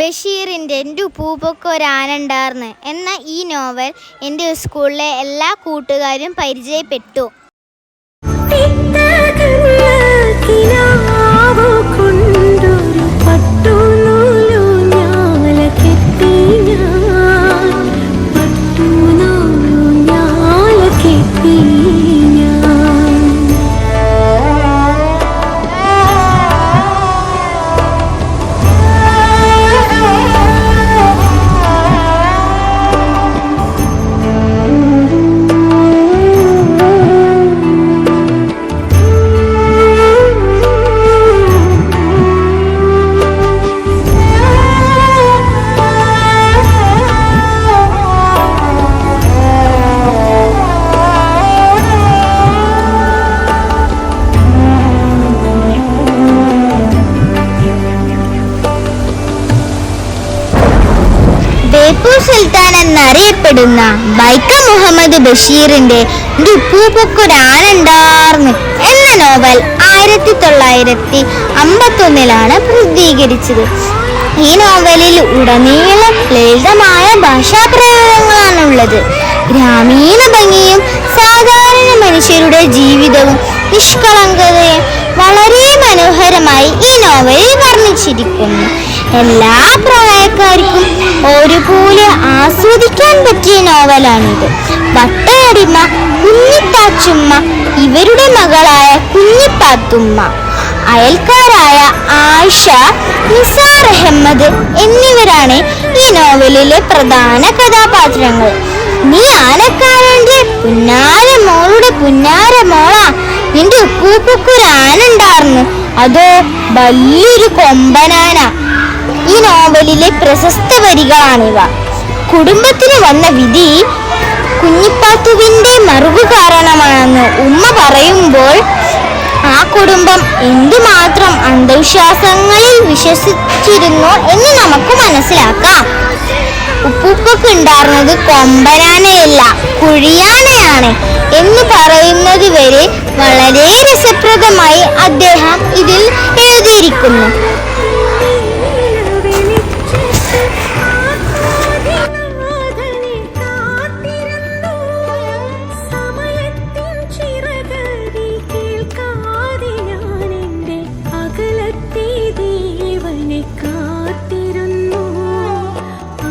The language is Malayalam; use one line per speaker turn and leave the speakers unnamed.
ബഷീറിന്റെ എന്റെ ഉപ്പൂപ്പൊക്കെ ഒരാനുണ്ടാർന്ന് എന്ന ഈ നോവൽ എന്റെ സ്കൂളിലെ എല്ലാ കൂട്ടുകാരും പരിചയപ്പെട്ടു.
Thank പട്ടുനൂലു
ബേപ്പൂർ സുൽത്താൻ എന്നറിയപ്പെടുന്ന ബൈക്ക മുഹമ്മദ് ബഷീറിന്റെ ഉപ്പൂപ്പൊക്കെ എന്ന നോവൽ ആയിരത്തി തൊള്ളായിരത്തി അമ്പത്തൊന്നിലാണ് പ്രസിദ്ധീകരിച്ചത്. ഈ നോവലിൽ ഉടനീളം ലളിതമായ ഭാഷാപ്രയോഗങ്ങളാണുള്ളത്. ഗ്രാമീണ ഭംഗിയും സാധാരണ മനുഷ്യരുടെ ജീവിതവും നിഷ്കളങ്കതയും വളരെ മനോഹരമായി ഈ നോവലിൽ വർണിച്ചിരിക്കുന്നു. എല്ലാ പ്രായക്കാർക്കും ഒരുപോലെ ആസ്വദിക്കാൻ പറ്റിയ നോവലാണിത്. വട്ടയടിമ കുഞ്ഞിത്താച്ചുമ്മ ഇവരുടെ മകളായ കുഞ്ഞിപ്പാത്തുമ്മ അയൽക്കാരായ ആയിഷ നിസാർ അഹമ്മദ് എന്നിവരാണ് ഈ നോവലിലെ പ്രധാന കഥാപാത്രങ്ങൾ. നീ ആനക്കാരന്റെ പുന്നാര മോളുടെ പുന്നാര മോളാ. നിന്റെ ഉപ്പൂപ്പുക്കൊരു ആനുണ്ടാർന്നു അതോ വലിയൊരു കൊമ്പനാന. നോവലിലെ പ്രശസ്ത വരികളാണിവ. കുടുംബത്തിന് വന്ന വിധി കുഞ്ഞിപ്പാത്തുവിന്റെ മറുകു കാരണമാണെന്ന് ഉമ്മ പറയുമ്പോൾ ആ കുടുംബം എന്തുമാത്രം അന്ധവിശ്വാസങ്ങളിൽ വിശ്വസിച്ചിരുന്നു എന്ന് നമുക്ക് മനസ്സിലാക്കാം. ഉപ്പുപ്പൊക്കെ ഉണ്ടായിരുന്നത് കൊമ്പനാനയല്ല കുഴിയാനയാണ് എന്ന് പറയുന്നത് വരെ വളരെ രസപ്രദമായി അദ്ദേഹം